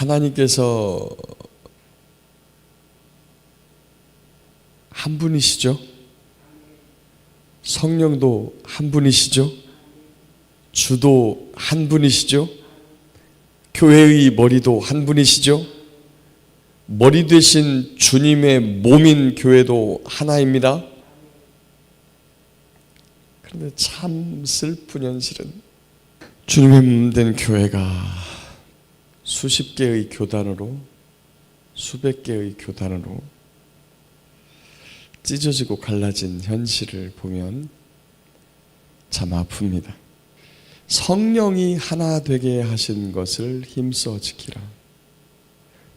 하나님께서 한 분이시죠? 성령도 한 분이시죠? 주도 한 분이시죠? 교회의 머리도 한 분이시죠? 머리 되신 주님의 몸인 교회도 하나입니다. 그런데 참 슬픈 현실은 주님의 몸 된 교회가 수십 개의 교단으로 수백 개의 교단으로 찢어지고 갈라진 현실을 보면 참 아픕니다. 성령이 하나 되게 하신 것을 힘써 지키라.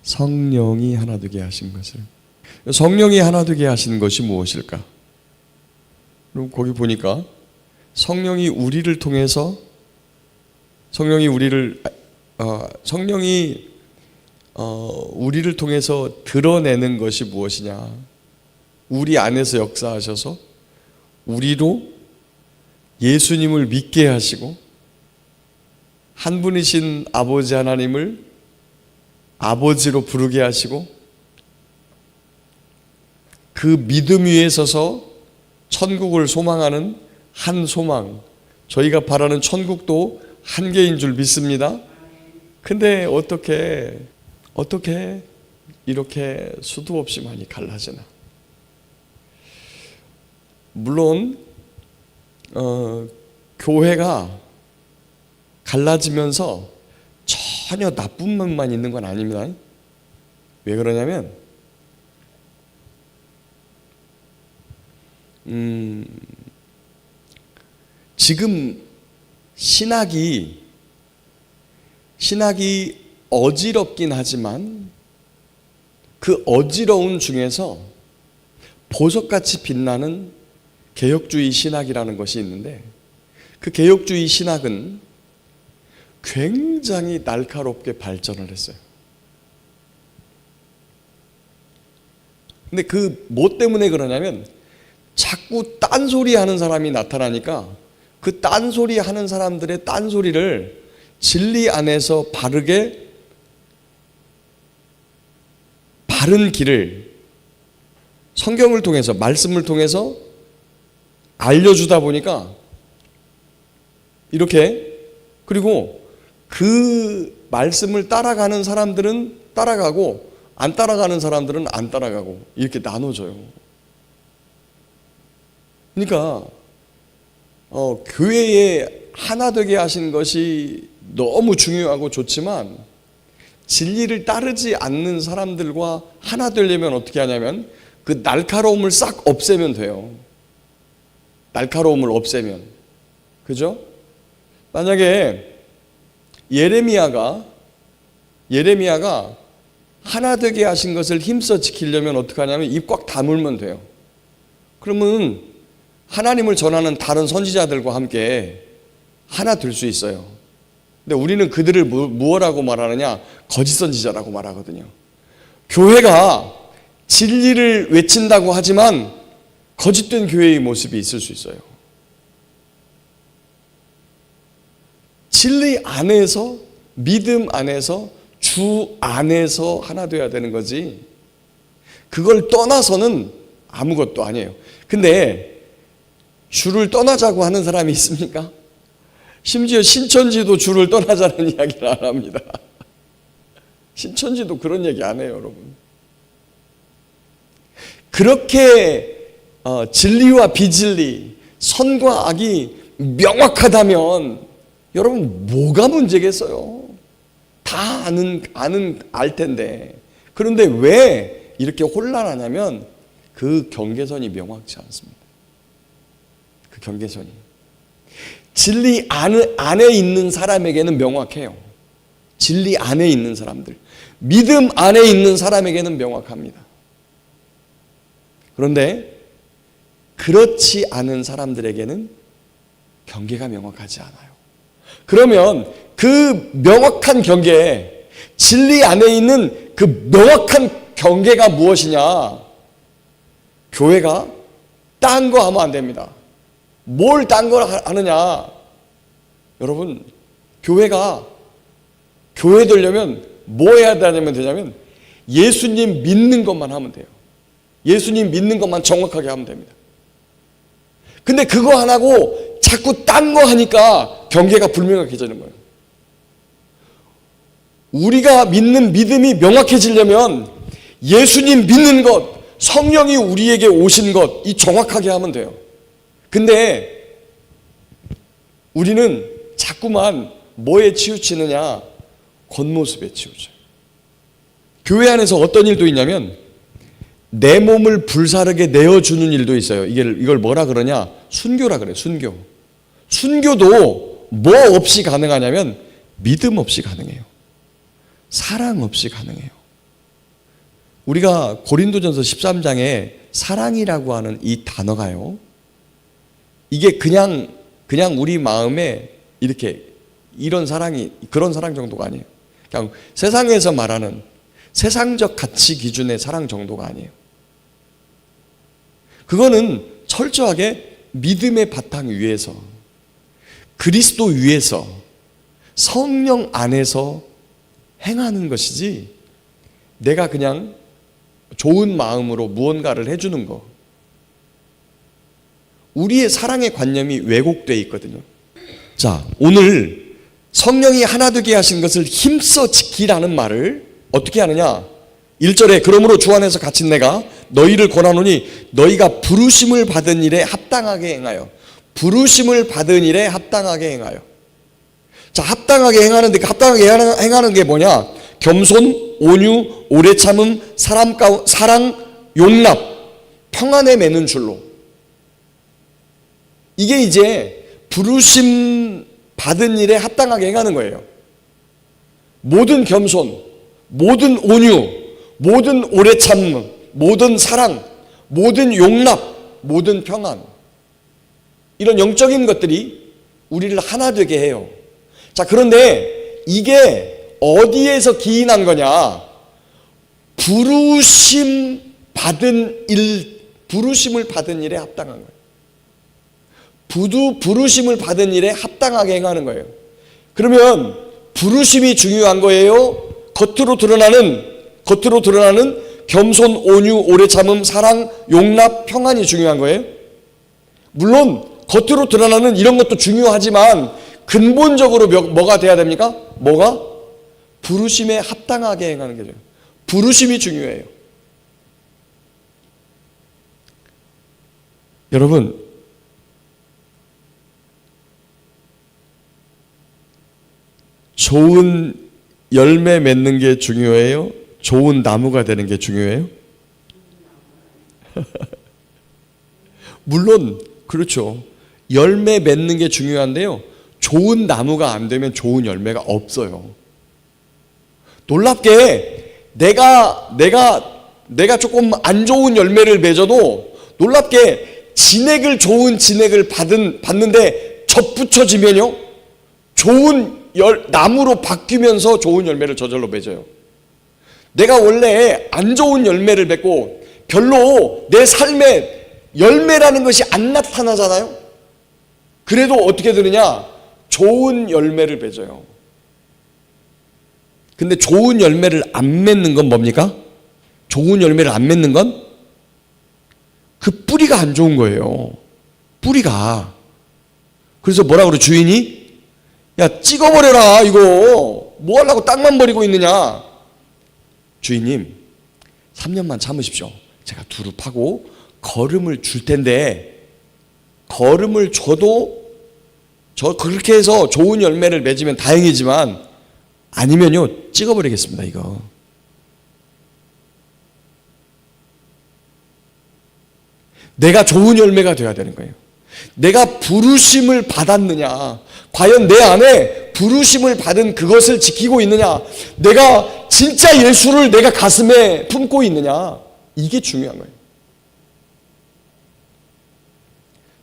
성령이 하나 되게 하신 것을. 성령이 하나 되게 하신 것이 무엇일까? 그럼 거기 보니까 성령이 우리를 통해서 성령이 우리를 어, 성령이 어, 우리를 통해서 드러내는 것이 무엇이냐? 우리 안에서 역사하셔서 우리로 예수님을 믿게 하시고 한 분이신 아버지 하나님을 아버지로 부르게 하시고 그 믿음 위에 서서 천국을 소망하는 한 소망, 저희가 바라는 천국도 한 개인 줄 믿습니다. 근데 어떻게, 어떻게 이렇게 수도 없이 많이 갈라지나? 물론, 어, 교회가 갈라지면서 전혀 나쁜 면만 있는 건 아닙니다. 왜 그러냐면, 음, 지금 신학이 신학이 어지럽긴 하지만 그 어지러운 중에서 보석같이 빛나는 개혁주의 신학이라는 것이 있는데 그 개혁주의 신학은 굉장히 날카롭게 발전을 했어요. 근데 그 뭐 때문에 그러냐면 자꾸 딴소리 하는 사람이 나타나니까 그 딴소리 하는 사람들의 딴소리를 진리 안에서 바르게 바른 길을 성경을 통해서 말씀을 통해서 알려주다 보니까 이렇게 그리고 그 말씀을 따라가는 사람들은 따라가고 안 따라가는 사람들은 안 따라가고 이렇게 나눠져요. 그러니까 어, 교회에 하나 되게 하신 것이 너무 중요하고 좋지만 진리를 따르지 않는 사람들과 하나 되려면 어떻게 하냐면 그 날카로움을 싹 없애면 돼요. 날카로움을 없애면. 그죠? 만약에 예레미야가 예레미야가 하나 되게 하신 것을 힘써 지키려면 어떻게 하냐면 입 꽉 다물면 돼요. 그러면 하나님을 전하는 다른 선지자들과 함께 하나 될 수 있어요. 근데 우리는 그들을 무엇라고 말하느냐? 거짓 선지자라고 말하거든요. 교회가 진리를 외친다고 하지만 거짓된 교회의 모습이 있을 수 있어요. 진리 안에서 믿음 안에서 주 안에서 하나 되어야 되는 거지. 그걸 떠나서는 아무것도 아니에요. 근데 주를 떠나자고 하는 사람이 있습니까? 심지어 신천지도 주를 떠나자는 이야기를 안 합니다. 신천지도 그런 얘기 안 해요, 여러분. 그렇게 어, 진리와 비진리, 선과 악이 명확하다면 여러분 뭐가 문제겠어요? 다 아는 아는 알 텐데. 그런데 왜 이렇게 혼란하냐면 그 경계선이 명확치 않습니다. 그 경계선이. 진리 안에, 안에 있는 사람에게는 명확해요. 진리 안에 있는 사람들. 믿음 안에 있는 사람에게는 명확합니다. 그런데 그렇지 않은 사람들에게는 경계가 명확하지 않아요. 그러면 그 명확한 경계, 진리 안에 있는 그 명확한 경계가 무엇이냐? 교회가 딴 거 하면 안 됩니다. 뭘 딴 걸 하느냐? 여러분, 교회가 교회 되려면 뭐 해야 되냐면 되냐면 예수님 믿는 것만 하면 돼요. 예수님 믿는 것만 정확하게 하면 됩니다. 근데 그거 안 하고 자꾸 딴 거 하니까 경계가 불명확해지는 거예요. 우리가 믿는 믿음이 명확해지려면 예수님 믿는 것, 성령이 우리에게 오신 것, 이 정확하게 하면 돼요. 근데 우리는 자꾸만 뭐에 치우치느냐? 겉모습에 치우쳐요. 교회 안에서 어떤 일도 있냐면 내 몸을 불사르게 내어주는 일도 있어요. 이걸, 이걸 뭐라 그러냐? 순교라 그래요. 순교. 순교도 뭐 없이 가능하냐면 믿음 없이 가능해요. 사랑 없이 가능해요. 우리가 고린도전서 13장에 사랑이라고 하는 이 단어가요. 이게 그냥 그냥 우리 마음에 이렇게 이런 사랑이 그런 사랑 정도가 아니에요. 그냥 세상에서 말하는 세상적 가치 기준의 사랑 정도가 아니에요. 그거는 철저하게 믿음의 바탕 위에서 그리스도 위에서 성령 안에서 행하는 것이지 내가 그냥 좋은 마음으로 무언가를 해주는 거. 우리의 사랑의 관념이 왜곡되어 있거든요. 자, 오늘 성령이 하나 되게 하신 것을 힘써 지키라는 말을 어떻게 하느냐? 1절에 그러므로 주 안에서 갇힌 내가 너희를 권하노니 너희가 부르심을 받은 일에 합당하게 행하여 부르심을 받은 일에 합당하게 행하여 자 합당하게 행하는데 그 합당하게 행하는 게 뭐냐 겸손 온유 오래 참음 사람 가 사랑 용납 평안에 매는 줄로 이게 이제 부르심 받은 일에 합당하게 행하는 거예요 모든 겸손 모든 온유 모든 오래 참음, 모든 사랑, 모든 용납, 모든 평안. 이런 영적인 것들이 우리를 하나 되게 해요. 자, 그런데 이게 어디에서 기인한 거냐? 부르심 받은 일, 부르심을 받은 일에 합당한 거예요. 부두 부르심을 받은 일에 합당하게 행하는 거예요. 그러면 부르심이 중요한 거예요. 겉으로 드러나는 겉으로 드러나는 겸손, 온유, 오래 참음, 사랑, 용납, 평안이 중요한 거예요. 물론 겉으로 드러나는 이런 것도 중요하지만 근본적으로 뭐가 돼야 됩니까? 뭐가? 부르심에 합당하게 행하는 게죠. 부르심이 중요해요. 여러분, 좋은 열매 맺는 게 중요해요? 좋은 나무가 되는 게 중요해요? 물론 그렇죠. 열매 맺는 게 중요한데요. 좋은 나무가 안 되면 좋은 열매가 없어요. 놀랍게 내가 내가 내가 조금 안 좋은 열매를 맺어도 놀랍게 진액을 좋은 진액을 받은 받는데 접붙여지면요. 좋은 열, 나무로 바뀌면서 좋은 열매를 저절로 맺어요. 내가 원래 안 좋은 열매를 맺고 별로 내 삶에 열매라는 것이 안 나타나잖아요. 그래도 어떻게 되느냐? 좋은 열매를 맺어요. 근데 좋은 열매를 안 맺는 건 뭡니까? 좋은 열매를 안 맺는 건 그 뿌리가 안 좋은 거예요. 뿌리가. 그래서 뭐라 그래 주인이? 야 찍어버려라 이거 뭐 하려고 땅만 버리고 있느냐? 주인님, 3년만 참으십시오. 제가 두릅하고 걸음을 줄 텐데, 걸음을 줘도 저 그렇게 해서 좋은 열매를 맺으면 다행이지만, 아니면요, 찍어버리겠습니다, 이거. 내가 좋은 열매가 되어야 되는 거예요. 내가 부르심을 받았느냐? 과연 내 안에 부르심을 받은 그것을 지키고 있느냐? 내가 진짜 예수를 내가 가슴에 품고 있느냐? 이게 중요한 거예요.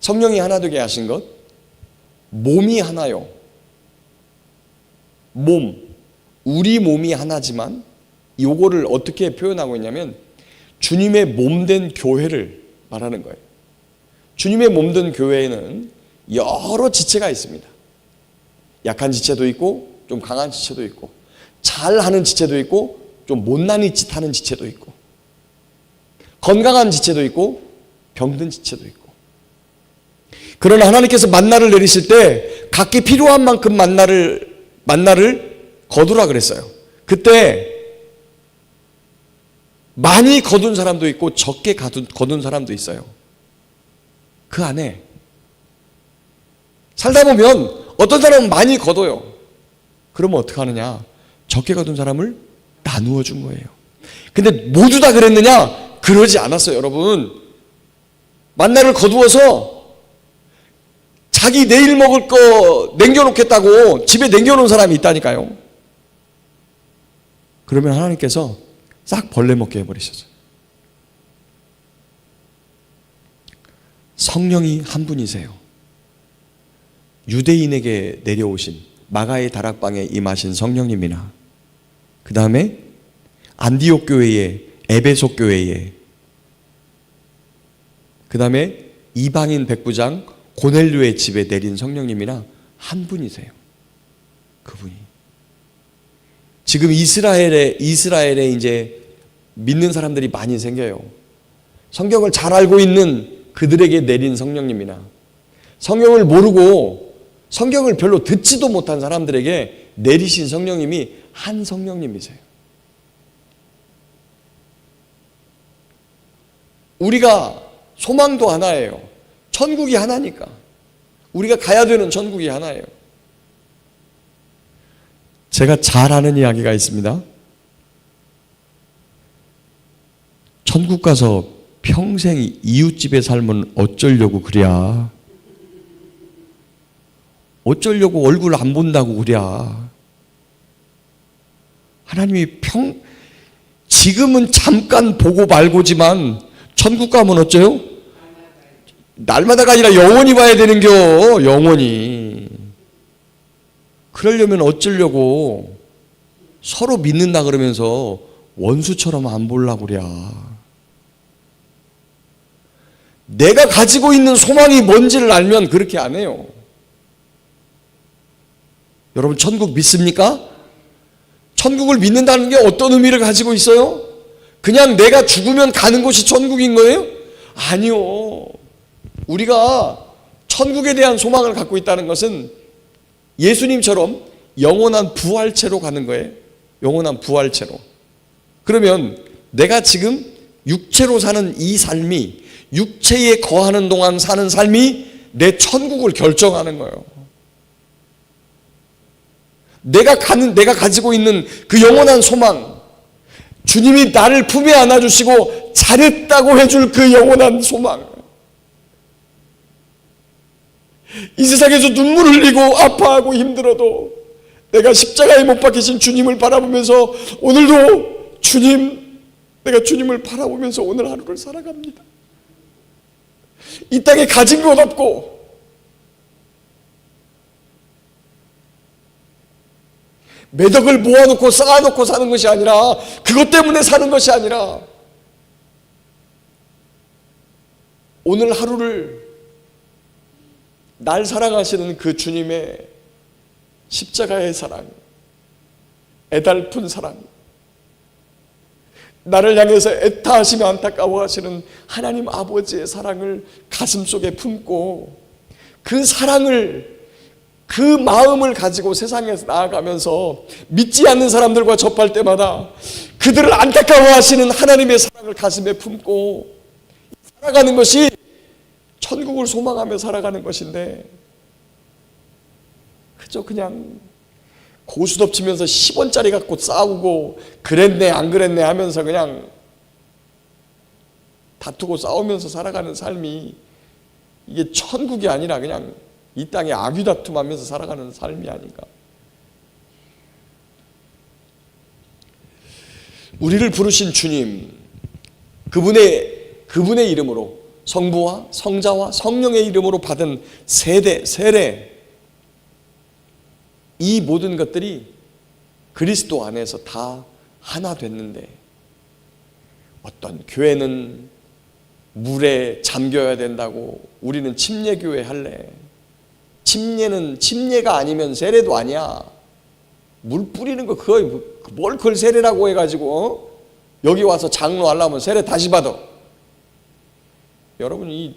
성령이 하나 되게 하신 것, 몸이 하나요. 몸, 우리 몸이 하나지만 요거를 어떻게 표현하고 있냐면 주님의 몸 된 교회를 말하는 거예요. 주님의 몸된 교회에는 여러 지체가 있습니다. 약한 지체도 있고 좀 강한 지체도 있고 잘하는 지체도 있고 좀 못난이 짓 하는 지체도 있고 건강한 지체도 있고 병든 지체도 있고 그러나 하나님께서 만나를 내리실 때 각기 필요한 만큼 만나를 만나를 거두라 그랬어요. 그때 많이 거둔 사람도 있고 적게 거둔 사람도 있어요. 그 안에 살다 보면 어떤 사람은 많이 거둬요. 그러면 어떻게 하느냐? 적게 거둔 사람을 나누어 준 거예요. 근데 모두 다 그랬느냐? 그러지 않았어요, 여러분. 만나를 거두어서 자기 내일 먹을 거 남겨놓겠다고 집에 남겨놓은 사람이 있다니까요. 그러면 하나님께서 싹 벌레 먹게 해버리셨어요. 성령이 한 분이세요. 유대인에게 내려오신 마가의 다락방에 임하신 성령님이나 그 다음에 안디옥 교회에 에베소 교회에 그 다음에 이방인 백부장 고넬료의 집에 내린 성령님이나 한 분이세요. 그분이. 지금 이스라엘에 이스라엘에 이제 믿는 사람들이 많이 생겨요. 성경을 잘 알고 있는 그들에게 내린 성령님이나 성경을 모르고 성경을 별로 듣지도 못한 사람들에게 내리신 성령님이 한 성령님이세요. 우리가 소망도 하나예요. 천국이 하나니까. 우리가 가야 되는 천국이 하나예요. 제가 잘 아는 이야기가 있습니다. 천국 가서 평생 이웃집에 살면 어쩌려고 그랴. 어쩌려고 얼굴 안 본다고 그랴. 하나님이 평, 지금은 잠깐 보고 말고지만 천국 가면 어째요? 날마다가 아니라 영원히 봐야 되는겨, 영원히. 그러려면 어쩌려고 서로 믿는다 그러면서 원수처럼 안 보려고 그래. 내가 가지고 있는 소망이 뭔지를 알면 그렇게 안 해요. 여러분, 천국 믿습니까? 천국을 믿는다는 게 어떤 의미를 가지고 있어요? 그냥 내가 죽으면 가는 곳이 천국인 거예요? 아니요. 우리가 천국에 대한 소망을 갖고 있다는 것은 예수님처럼 영원한 부활체로 가는 거예요. 영원한 부활체로. 그러면 내가 지금 육체로 사는 이 삶이 육체에 거하는 동안 사는 삶이 내 천국을 결정하는 거예요. 내가 가는 내가 가지고 있는 그 영원한 소망 주님이 나를 품에 안아 주시고 잘했다고 해줄 그 영원한 소망 이 세상에서 눈물 흘리고 아파하고 힘들어도 내가 십자가에 못 박히신 주님을 바라보면서 오늘도 주님, 내가 주님을 바라보면서 오늘 하루를 살아갑니다. 이 땅에 가진 것 없고 매덕을 모아놓고 쌓아놓고 사는 것이 아니라 그것 때문에 사는 것이 아니라 오늘 하루를 날 사랑하시는 그 주님의 십자가의 사랑, 애달픈 사랑, 나를 향해서 애타하시며 안타까워하시는 하나님 아버지의 사랑을 가슴 속에 품고 그 사랑을 그 마음을 가지고 세상에서 나아가면서 믿지 않는 사람들과 접할 때마다 그들을 안타까워하시는 하나님의 사랑을 가슴에 품고 살아가는 것이 천국을 소망하며 살아가는 것인데 그저 그냥 고수덮치면서 10원짜리 갖고 싸우고 그랬네 안 그랬네 하면서 그냥 다투고 싸우면서 살아가는 삶이 이게 천국이 아니라 그냥 이 땅에 아귀다툼하면서 살아가는 삶이 아닌가. 우리를 부르신 주님, 그분의 그분의 이름으로 성부와 성자와 성령의 이름으로 받은 세대, 세례 이 모든 것들이 그리스도 안에서 다 하나 됐는데 어떤 교회는 물에 잠겨야 된다고 우리는 침례교회 할래. 침례는 침례가 아니면 세례도 아니야. 물 뿌리는 거 그거 뭘 그걸 세례라고 해가지고 어? 여기 와서 장로 하려면 세례 다시 받아. 여러분 이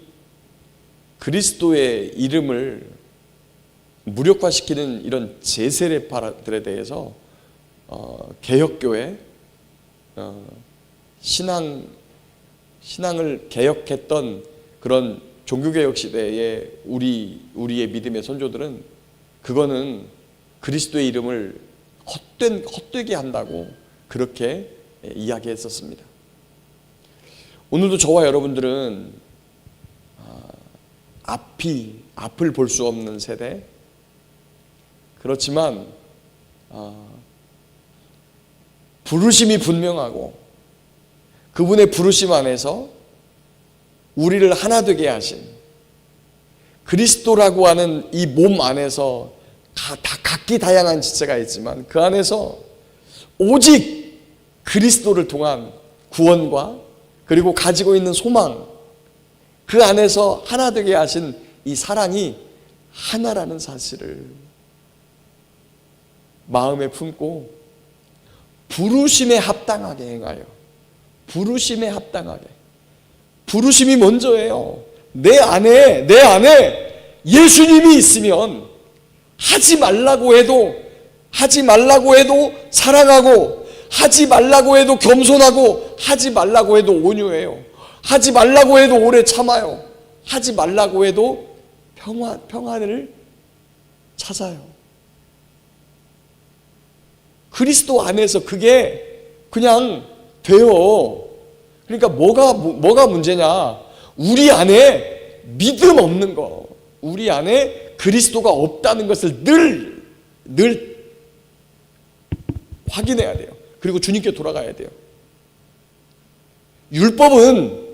그리스도의 이름을 무력화시키는 이런 제세례파들에 대해서 어, 개혁교회 어, 신앙 신앙을 개혁했던 그런 종교개혁 시대의 우리 우리의 믿음의 선조들은 그거는 그리스도의 이름을 헛된 헛되게 한다고 그렇게 이야기했었습니다. 오늘도 저와 여러분들은 아, 앞이 앞을 볼 수 없는 세대 그렇지만 아, 부르심이 분명하고 그분의 부르심 안에서 우리를 하나 되게 하신 그리스도라고 하는 이 몸 안에서 다, 다 각기 다양한 지체가 있지만 그 안에서 오직 그리스도를 통한 구원과 그리고 가지고 있는 소망 그 안에서 하나 되게 하신 이 사랑이 하나라는 사실을 마음에 품고 부르심에 합당하게 행하여 부르심에 합당하게 부르심이 먼저예요. 내 안에 내 안에 예수님이 있으면 하지 말라고 해도 하지 말라고 해도 사랑하고 하지 말라고 해도 겸손하고 하지 말라고 해도 온유해요. 하지 말라고 해도 오래 참아요. 하지 말라고 해도 평화 평안을 찾아요. 그리스도 안에서 그게 그냥 돼요. 그러니까 뭐가 뭐가 문제냐? 우리 안에 믿음 없는 거. 우리 안에 그리스도가 없다는 것을 늘 늘 확인해야 돼요. 그리고 주님께 돌아가야 돼요. 율법은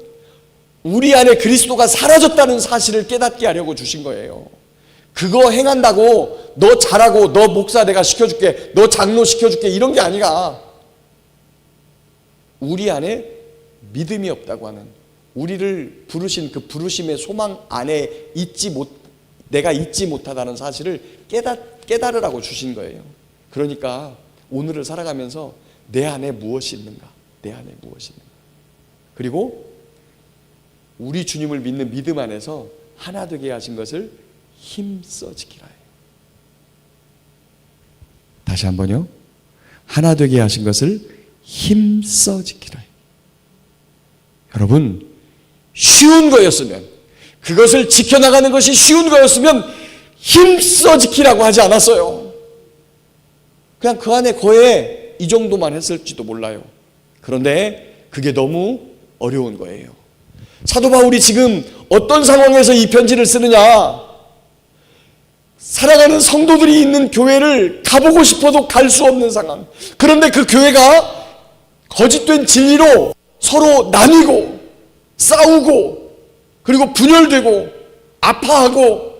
우리 안에 그리스도가 사라졌다는 사실을 깨닫게 하려고 주신 거예요. 그거 행한다고 너 잘하고 너 목사 내가 시켜줄게 너 장로 시켜줄게 이런 게 아니라 우리 안에 믿음이 없다고 하는 우리를 부르신 그 부르심의 소망 안에 있지 못 내가 잊지 못하다는 사실을 깨닫 깨달으라고 주신 거예요. 그러니까 오늘을 살아가면서 내 안에 무엇이 있는가? 내 안에 무엇이 있는가? 그리고 우리 주님을 믿는 믿음 안에서 하나 되게 하신 것을 힘써 지키라 해요. 다시 한번요. 하나 되게 하신 것을 힘써 지키라 해요. 여러분, 쉬운 거였으면, 그것을 지켜나가는 것이 쉬운 거였으면 힘써 지키라고 하지 않았어요. 그냥 그 안에 거에 이 정도만 했을지도 몰라요. 그런데 그게 너무 어려운 거예요. 사도 바울이 지금 어떤 상황에서 이 편지를 쓰느냐? 사랑하는 성도들이 있는 교회를 가보고 싶어도 갈 수 없는 상황. 그런데 그 교회가 거짓된 진리로 서로 나뉘고 싸우고 그리고 분열되고 아파하고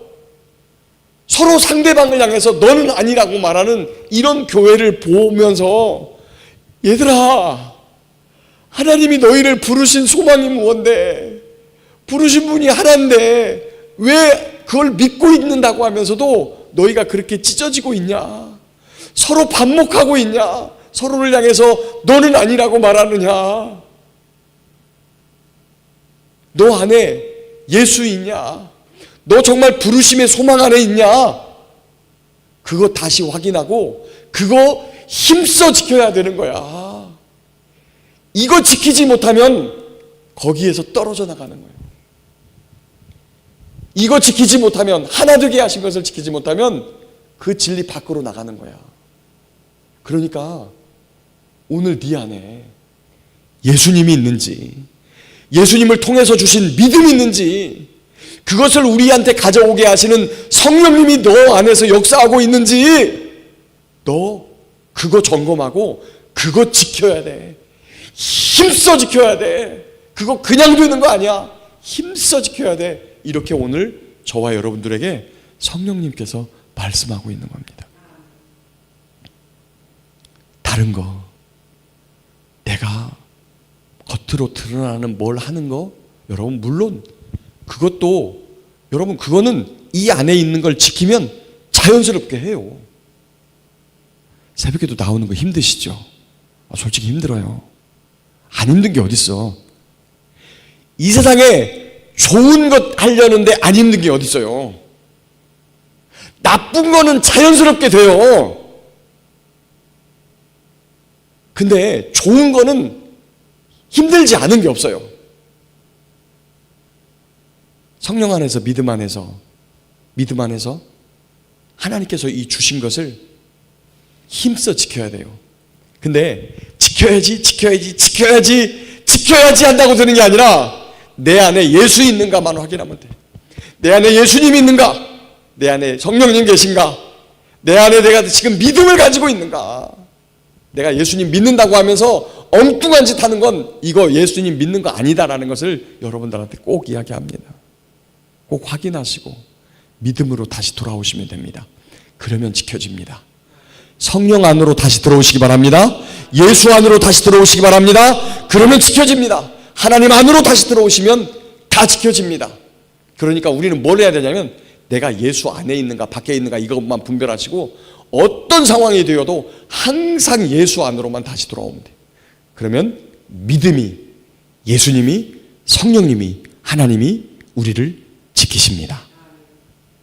서로 상대방을 향해서 너는 아니라고 말하는 이런 교회를 보면서 얘들아 하나님이 너희를 부르신 소망이 무언데 부르신 분이 하나인데 왜 그걸 믿고 있는다고 하면서도 너희가 그렇게 찢어지고 있냐? 서로 반목하고 있냐? 서로를 향해서 너는 아니라고 말하느냐? 너 안에 예수 있냐? 너 정말 부르심의 소망 안에 있냐? 그거 다시 확인하고 그거 힘써 지켜야 되는 거야. 이거 지키지 못하면 거기에서 떨어져 나가는 거예요. 이거 지키지 못하면 하나 되게 하신 것을 지키지 못하면 그 진리 밖으로 나가는 거야. 그러니까 오늘 네 안에 예수님이 있는지 예수님을 통해서 주신 믿음이 있는지 그것을 우리한테 가져오게 하시는 성령님이 너 안에서 역사하고 있는지 너 그거 점검하고 그거 지켜야 돼. 힘써 지켜야 돼. 그거 그냥 되는 거 아니야. 힘써 지켜야 돼. 이렇게 오늘 저와 여러분들에게 성령님께서 말씀하고 있는 겁니다. 다른 거, 내가 겉으로 드러나는 뭘 하는 거, 여러분, 물론 그것도, 여러분, 그거는 이 안에 있는 걸 지키면 자연스럽게 해요. 새벽에도 나오는 거 힘드시죠? 아, 솔직히 힘들어요. 안 힘든 게 어딨어. 이 세상에 좋은 것 하려는데 안 힘든 게 어딨어요. 나쁜 거는 자연스럽게 돼요. 근데 좋은 거는 힘들지 않은 게 없어요. 성령 안에서 믿음 안에서 믿음 안에서 하나님께서 이 주신 것을 힘써 지켜야 돼요. 근데 지켜야지 지켜야지 지켜야지 지켜야지 한다고 되는 게 아니라 내 안에 예수 있는가만 확인하면 돼. 내 안에 예수님 있는가? 내 안에 성령님 계신가? 내 안에 내가 지금 믿음을 가지고 있는가? 내가 예수님 믿는다고 하면서 엉뚱한 짓 하는 건 이거 예수님 믿는 거 아니다라는 것을 여러분들한테 꼭 이야기합니다. 꼭 확인하시고 믿음으로 다시 돌아오시면 됩니다. 그러면 지켜집니다. 성령 안으로 다시 들어오시기 바랍니다. 예수 안으로 다시 들어오시기 바랍니다. 그러면 지켜집니다. 하나님 안으로 다시 들어오시면 다 지켜집니다. 그러니까 우리는 뭘 해야 되냐면 내가 예수 안에 있는가 밖에 있는가 이것만 분별하시고 어떤 상황이 되어도 항상 예수 안으로만 다시 돌아오면 돼요. 그러면 믿음이 예수님이 성령님이 하나님이 우리를 지키십니다.